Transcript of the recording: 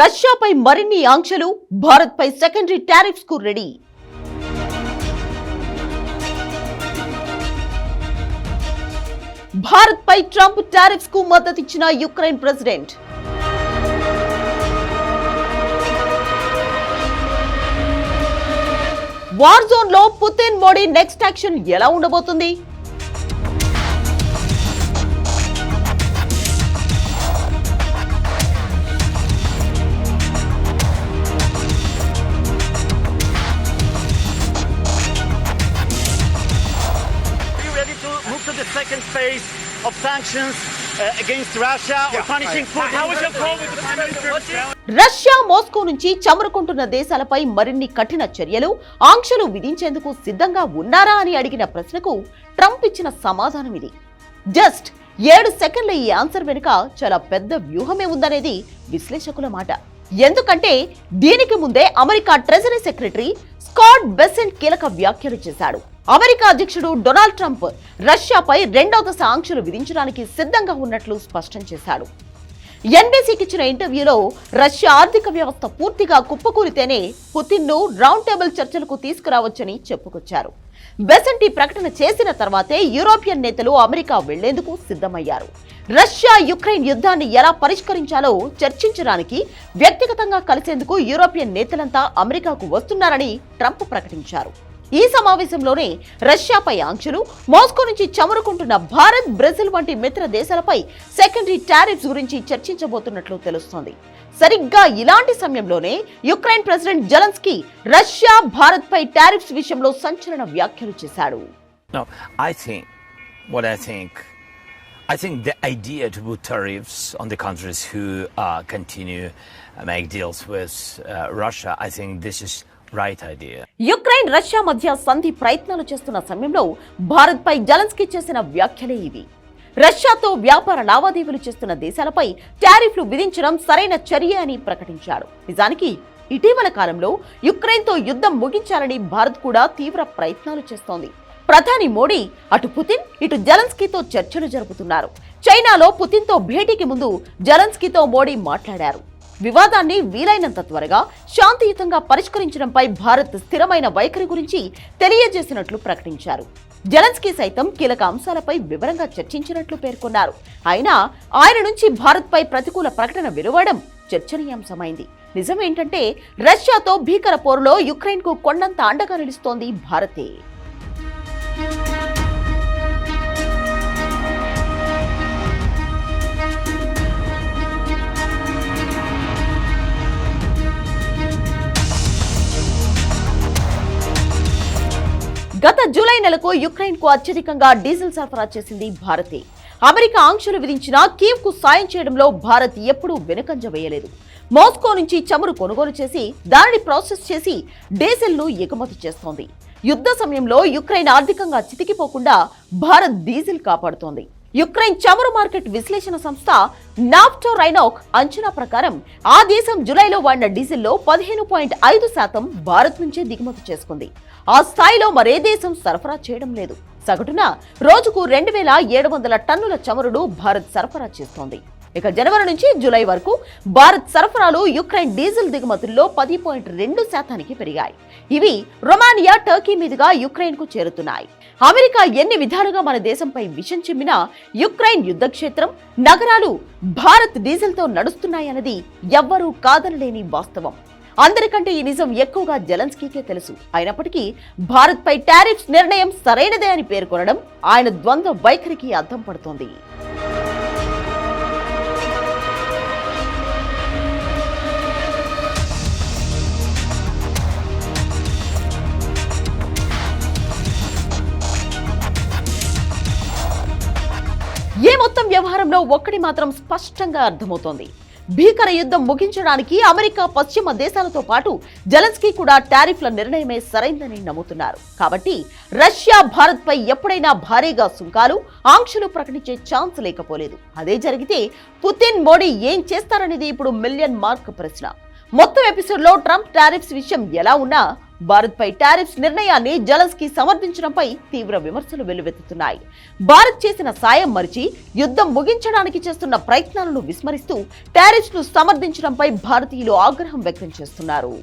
రష్యాపై మరిన్ని ఆంక్షలు భారత్పై సెకండరీ టారిఫ్స్కు రెడీ. భారత్పై ట్రంప్ టారిఫ్స్కు మద్దతిచ్చిన యుక్రెయిన్ ప్రెసిడెంట్. వార్ జోన్లో పుతిన్ మోడీ నెక్స్ట్ యాక్షన్ ఎలా ఉండబోతుంది? Second phase of sanctions uh, against Russia or punishing Putin? How was your call with the Prime Minister? Russia Moscow నుంచి చమురుకుంటున్న దేశాలపై మరిన్ని కఠిన చర్యలు ఆంక్షలు విధించేందుకు సిద్ధంగా ఉన్నారా అని అడిగిన ప్రశ్నకు ట్రంప్ ఇచ్చిన సమాధానం ఇది జస్ట్ ఏడు సెకండ్ల ఈ ఆన్సర్ వెనుక చాలా పెద్ద వ్యూహమే ఉందనేది విశ్లేషకుల మాట ఎందుకంటే దీనికి ముందే America treasury secretary Scott Bessent కీలక వ్యాఖ్యలు చేశాడు అమెరికా అధ్యక్షుడు డొనాల్డ్ ట్రంప్ రష్యాపై రెండవ దశ ఆంక్షలు విధించడానికి సిద్ధంగా ఉన్నట్లు స్పష్టం చేశాడు. ఎన్బీసీకి ఇచ్చిన ఇంటర్వ్యూలో రష్యా ఆర్థిక వ్యవస్థ పూర్తిగా కుప్పకూలితేనే పుతిన్ను రౌండ్ టేబుల్ చర్చలకు తీసుకురావచ్చని చెప్పుకొచ్చారు. బెసెంటి ప్రకటన చేసిన తర్వాతే యూరోపియన్ నేతలు అమెరికా వెళ్ళేందుకు సిద్ధమయ్యారు. రష్యా యుక్రెయిన్ యుద్ధాన్ని ఎలా పరిష్కరించాలో చర్చించడానికి వ్యక్తిగతంగా కలిసేందుకు యూరోపియన్ నేతలంతా అమెరికాకు వస్తున్నారని ట్రంప్ ప్రకటించారు. ఈ సమావేశంలోనే రష్యాపై ఆంక్షలు మాస్కో నుంచి చమురుకుంటున్న భారత్ బ్రెజిల్ వంటి మిత్ర దేశాలపై సెకండరీ టారిఫ్స్ గురించి చర్చించబోతున్నట్లు తెలుస్తోంది సరిగ్గా ఇలాంటి సమయంలోనే Ukraine president Zelensky Russia Bharat పై టారిఫ్స్ విషయంలో సంచలన వ్యాఖ్యలు చేశాడు No, I think what I think. I think the idea to put tariffs on the countries who uh, continue uh, make deals with uh, Russia. I think this is right idea Ukraine Russia మధ్య సంధి ప్రయత్నాలు చేస్తున్న సమయంలో భారత్ పై Zelensky చేసిన వ్యాఖ్యలే ఇవి. రష్యాతో వ్యాపార లావాదేవీలు చేస్తున్న దేశాలపై టారిఫ్లు విధించడం సరైన చర్య అని ప్రకటించాడు నిజానికి ఇటీవల కాలంలో యుక్రెయిన్తో యుద్ధం ముగించాలని భారత్ కూడా తీవ్ర ప్రయత్నాలు చేస్తోంది. ప్రధాని మోడీ అటు పుతిన్ ఇటు జలన్స్కీతో చర్చలు జరుపుతున్నారు. చైనాలో పుతిన్తో భేటీకి ముందు జలన్స్కీతో మోడీ మాట్లాడారు. వివాదాన్ని వీలైనంత త్వరగా శాంతియుతంగా పరిష్కరించడంపై భారత్ స్థిరమైన వైఖరి గురించి తెలియజేసినట్లు ప్రకటించారు. జలన్స్కీ సైతం కీలక అంశాలపై వివరంగా చర్చించినట్లు పేర్కొన్నారు. అయినా ఆయన నుంచి భారత్పై ప్రతికూల ప్రకటన వెలువడం చర్చనీయాంశమైంది. నిజమేంటంటే రష్యాతో భీకర పోరులో యుక్రెయిన్కు కొండంత అండగా నిలుస్తోంది భారతే. గత జూలై నెలకు యుక్రెయిన్కు అత్యధికంగా డీజిల్ సరఫరా చేసింది భారతే. అమెరికా ఆంక్షలు విధించినా కీవ్కు సాయం చేయడంలో భారత్ ఎప్పుడూ వెనుకంజ వేయలేదు. మాస్కో నుంచి చమురు కొనుగోలు చేసి దానిని ప్రాసెస్ చేసి డీజిల్ను ఎగుమతి చేస్తోంది. యుద్ధ సమయంలో యుక్రెయిన్ ఆర్థికంగా చితికిపోకుండా భారత్ డీజిల్ కాపాడుతోంది. యుక్రెయిన్ చమురు మార్కెట్ విశ్లేషణ సంస్థ నాఫ్టో రైనాక్ అంచనా ప్రకారం ఆ దేశం జులైలో వాడిన డీజిల్లో పదిహేను పాయింట్ ఐదు శాతం భారత్ నుంచే దిగుమతి చేసుకుంది. ఆ స్థాయిలో మరే దేశం సరఫరా చేయడం లేదు. సగటున రోజుకు రెండు వేల ఏడు వందల టన్నుల చమురును భారత్ సరఫరా చేస్తోంది. ఇక జనవరి నుంచి జూలై వరకు భారత్ సరఫరాలు యుక్రెయిన్ డీజిల్ దిగుమతుల్లో పది పాయింట్ రెండు శాతానికి పెరిగాయి. ఇవి రొమానియా టర్కీ మీదుగా యుక్రెయిన్కు చేరుతున్నాయి. అమెరికా ఎన్ని విధాలుగా మన దేశంపై విషం చిమ్మినా యుక్రెయిన్ యుద్ధక్షేత్రం నగరాలు భారత్ డీజిల్తో నడుస్తున్నాయన్నది ఎవ్వరూ కాదనలేని వాస్తవం. అందరికంటే ఈ నిజం ఎక్కువగా జలన్స్కీకే తెలుసు. అయినప్పటికీ భారత్పై టారిఫ్స్ నిర్ణయం సరైనదే అని పేర్కొనడం ఆయన ద్వంద్వ వైఖరికి అద్దం పడుతోంది. విషయంలో ఒక్కటి మాత్రం స్పష్టంగా అర్థమవుతోంది. భీకర యుద్ధం ముగించడానికి అమెరికా పశ్చిమ దేశాలతో పాటు జలన్స్కీ కూడా టారిఫ్ల నిర్ణయమే సరైందని నమ్ముతున్నారు. కాబట్టి రష్యా భారత్పై ఎప్పుడైనా భారీగా సుంకాలు ఆంక్షలు ప్రకటించే ఛాన్స్ లేకపోలేదు. అదే జరిగితే పుతిన్ మోడీ ఏం చేస్తారనేది ఇప్పుడు మిలియన్ మార్క్ ప్రశ్న. మొత్తం ఎపిసోడ్లో ట్రంప్ టారిఫ్స్ విషయం ఎలా ఉన్నా భారత్పై టారిఫ్స్ నిర్ణయాన్ని జలస్కీ సమర్థించడంపై తీవ్ర విమర్శలు వెల్లువెత్తుతున్నాయి. భారత్ చేసిన సాయం మరిచి యుద్ధం ముగించడానికి చేస్తున్న ప్రయత్నాలను విస్మరిస్తూ టారిఫ్స్ను సమర్థించడంపై భారతీయులు ఆగ్రహం వ్యక్తం చేస్తున్నారు.